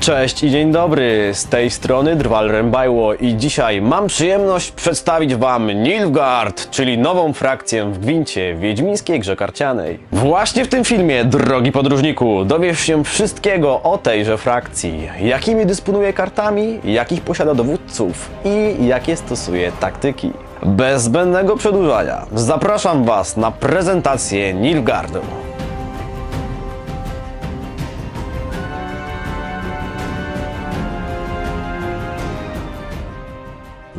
Cześć i dzień dobry, z tej strony Drwal Rembajło i dzisiaj mam przyjemność przedstawić Wam Nilfgaard, czyli nową frakcję w gwincie wiedźmińskiej grze karcianej. Właśnie w tym filmie, drogi podróżniku, dowiesz się wszystkiego o tejże frakcji, jakimi dysponuje kartami, jakich posiada dowódców i jakie stosuje taktyki. Bez zbędnego przedłużania, zapraszam Was na prezentację Nilfgaardu.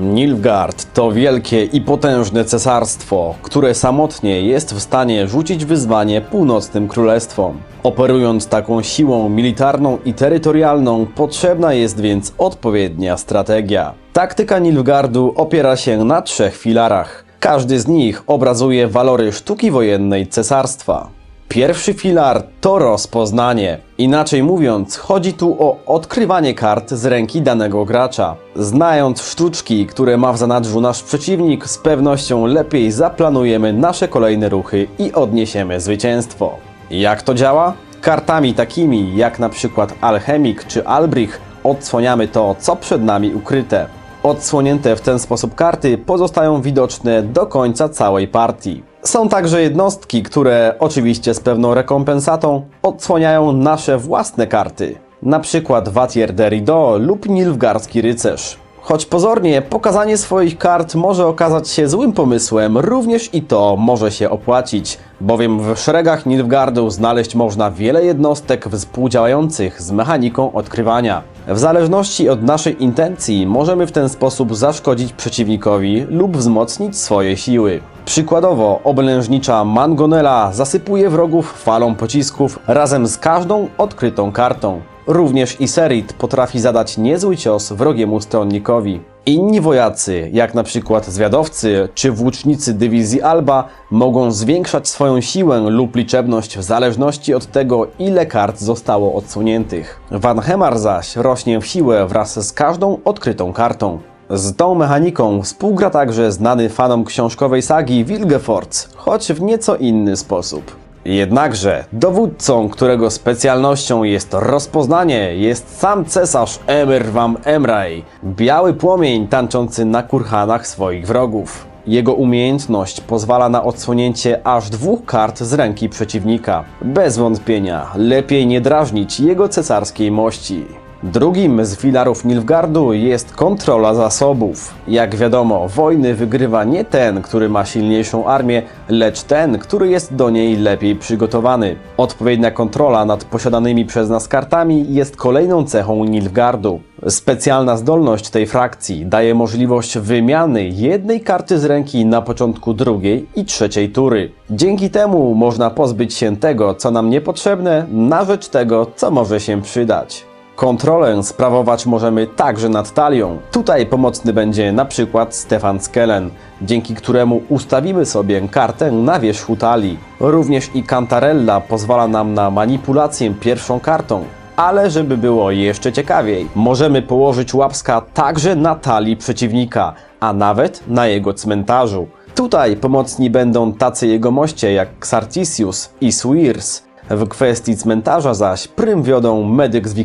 Nilfgaard to wielkie i potężne cesarstwo, które samotnie jest w stanie rzucić wyzwanie północnym królestwom. Operując taką siłą militarną i terytorialną, potrzebna jest więc odpowiednia strategia. Taktyka Nilfgaardu opiera się na trzech filarach. Każdy z nich obrazuje walory sztuki wojennej cesarstwa. Pierwszy filar to rozpoznanie. Inaczej mówiąc, chodzi tu o odkrywanie kart z ręki danego gracza. Znając sztuczki, które ma w zanadrzu nasz przeciwnik, z pewnością lepiej zaplanujemy nasze kolejne ruchy i odniesiemy zwycięstwo. Jak to działa? Kartami takimi jak na przykład Alchemik czy Albrich odsłaniamy to, co przed nami ukryte. Odsłonięte w ten sposób karty pozostają widoczne do końca całej partii. Są także jednostki, które oczywiście z pewną rekompensatą odsłaniają nasze własne karty. Na przykład Vatier de Rideau lub Nilfgaardzki Rycerz. Choć pozornie pokazanie swoich kart może okazać się złym pomysłem, również i to może się opłacić, bowiem w szeregach Nilfgaardu znaleźć można wiele jednostek współdziałających z mechaniką odkrywania. W zależności od naszej intencji możemy w ten sposób zaszkodzić przeciwnikowi lub wzmocnić swoje siły. Przykładowo, oblężnicza Mangonela zasypuje wrogów falą pocisków razem z każdą odkrytą kartą. Również Iserit potrafi zadać niezły cios wrogiemu stronnikowi. Inni wojacy, jak na przykład zwiadowcy czy włócznicy dywizji Alba, mogą zwiększać swoją siłę lub liczebność w zależności od tego, ile kart zostało odsuniętych. Van Hemar zaś rośnie w siłę wraz z każdą odkrytą kartą. Z tą mechaniką współgra także znany fanom książkowej sagi Wilgefortz, choć w nieco inny sposób. Jednakże dowódcą, którego specjalnością jest rozpoznanie, jest sam cesarz Emir Wam Emraj, biały płomień tańczący na kurhanach swoich wrogów. Jego umiejętność pozwala na odsłonięcie aż dwóch kart z ręki przeciwnika. Bez wątpienia, lepiej nie drażnić jego cesarskiej mości. Drugim z filarów Nilfgaardu jest kontrola zasobów. Jak wiadomo, wojny wygrywa nie ten, który ma silniejszą armię, lecz ten, który jest do niej lepiej przygotowany. Odpowiednia kontrola nad posiadanymi przez nas kartami jest kolejną cechą Nilfgaardu. Specjalna zdolność tej frakcji daje możliwość wymiany jednej karty z ręki na początku drugiej i trzeciej tury. Dzięki temu można pozbyć się tego, co nam niepotrzebne, na rzecz tego, co może się przydać. Kontrolę sprawować możemy także nad talią. Tutaj pomocny będzie na przykład Stefan Skellen, dzięki któremu ustawimy sobie kartę na wierzchu talii. Również i Cantarella pozwala nam na manipulację pierwszą kartą. Ale żeby było jeszcze ciekawiej, możemy położyć łapska także na talii przeciwnika, a nawet na jego cmentarzu. Tutaj pomocni będą tacy jegomoście jak Xartisius i Swirs, w kwestii cmentarza zaś prym wiodą medyk z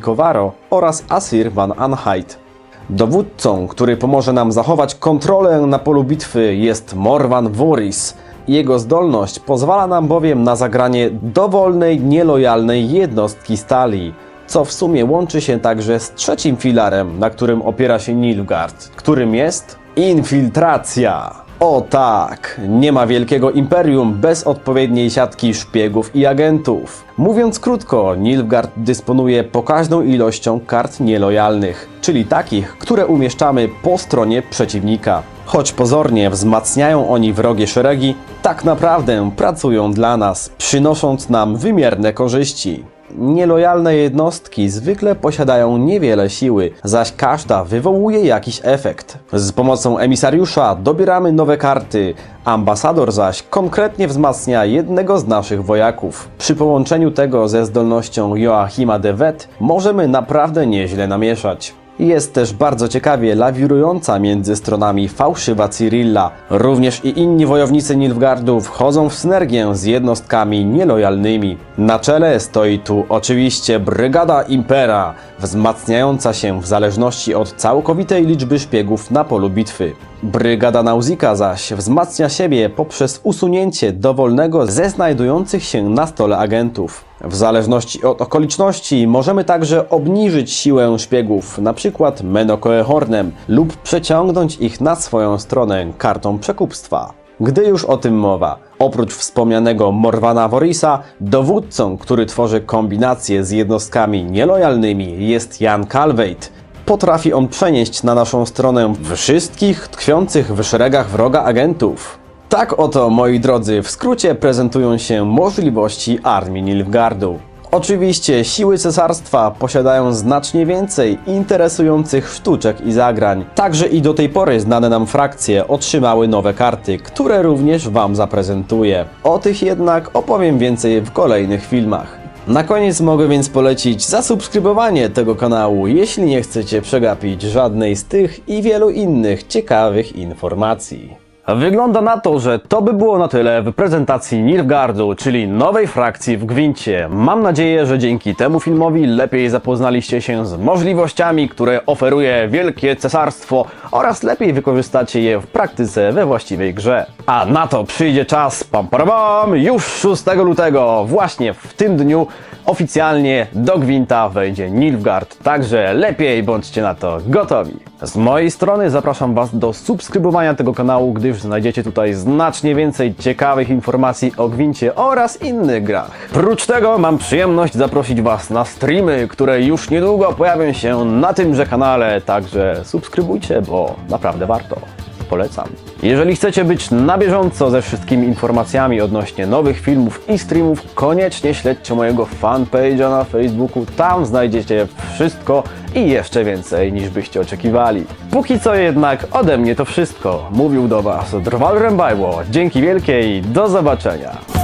oraz Asir van Anhalt. Dowódcą, który pomoże nam zachować kontrolę na polu bitwy jest Morvan Voris. Jego zdolność pozwala nam bowiem na zagranie dowolnej, nielojalnej jednostki stali, co w sumie łączy się także z trzecim filarem, na którym opiera się Nilfgaard, którym jest infiltracja. O tak, nie ma wielkiego imperium bez odpowiedniej siatki szpiegów i agentów. Mówiąc krótko, Nilfgaard dysponuje pokaźną ilością kart nielojalnych, czyli takich, które umieszczamy po stronie przeciwnika. Choć pozornie wzmacniają oni wrogie szeregi, tak naprawdę pracują dla nas, przynosząc nam wymierne korzyści. Nielojalne jednostki zwykle posiadają niewiele siły, zaś każda wywołuje jakiś efekt. Z pomocą emisariusza dobieramy nowe karty, ambasador zaś konkretnie wzmacnia jednego z naszych wojaków. Przy połączeniu tego ze zdolnością Joachima de Wet możemy naprawdę nieźle namieszać. Jest też bardzo ciekawie lawirująca między stronami fałszywa Cyrilla. Również i inni wojownicy Nilfgaardu wchodzą w synergię z jednostkami nielojalnymi. Na czele stoi tu oczywiście Brygada Impera, wzmacniająca się w zależności od całkowitej liczby szpiegów na polu bitwy. Brygada Nauzika zaś wzmacnia siebie poprzez usunięcie dowolnego ze znajdujących się na stole agentów. W zależności od okoliczności możemy także obniżyć siłę szpiegów, np. Menokoehornem, lub przeciągnąć ich na swoją stronę kartą przekupstwa. Gdy już o tym mowa, oprócz wspomnianego Morwana Vorisa, dowódcą, który tworzy kombinację z jednostkami nielojalnymi jest Jan Calveit. Potrafi on przenieść na naszą stronę wszystkich tkwiących w szeregach wroga agentów. Tak oto, moi drodzy, w skrócie prezentują się możliwości armii Nilfgaardu. Oczywiście siły cesarstwa posiadają znacznie więcej interesujących sztuczek i zagrań. Także i do tej pory znane nam frakcje otrzymały nowe karty, które również Wam zaprezentuję. O tych jednak opowiem więcej w kolejnych filmach. Na koniec mogę więc polecić zasubskrybowanie tego kanału, jeśli nie chcecie przegapić żadnej z tych i wielu innych ciekawych informacji. Wygląda na to, że to by było na tyle w prezentacji Nilfgaardu, czyli nowej frakcji w Gwincie. Mam nadzieję, że dzięki temu filmowi lepiej zapoznaliście się z możliwościami, które oferuje Wielkie Cesarstwo oraz lepiej wykorzystacie je w praktyce we właściwej grze. A na to przyjdzie czas, pam, pam, pam, już 6 lutego, właśnie w tym dniu oficjalnie do Gwinta wejdzie Nilfgaard, także lepiej bądźcie na to gotowi. Z mojej strony zapraszam Was do subskrybowania tego kanału, gdyż znajdziecie tutaj znacznie więcej ciekawych informacji o Gwincie oraz innych grach. Prócz tego mam przyjemność zaprosić Was na streamy, które już niedługo pojawią się na tymże kanale, także subskrybujcie, bo naprawdę warto. Polecam. Jeżeli chcecie być na bieżąco ze wszystkimi informacjami odnośnie nowych filmów i streamów, koniecznie śledźcie mojego fanpage'a na Facebooku. Tam znajdziecie wszystko i jeszcze więcej niż byście oczekiwali. Póki co jednak ode mnie to wszystko. Mówił do Was Drwal Rębajło. Dzięki wielkie i do zobaczenia.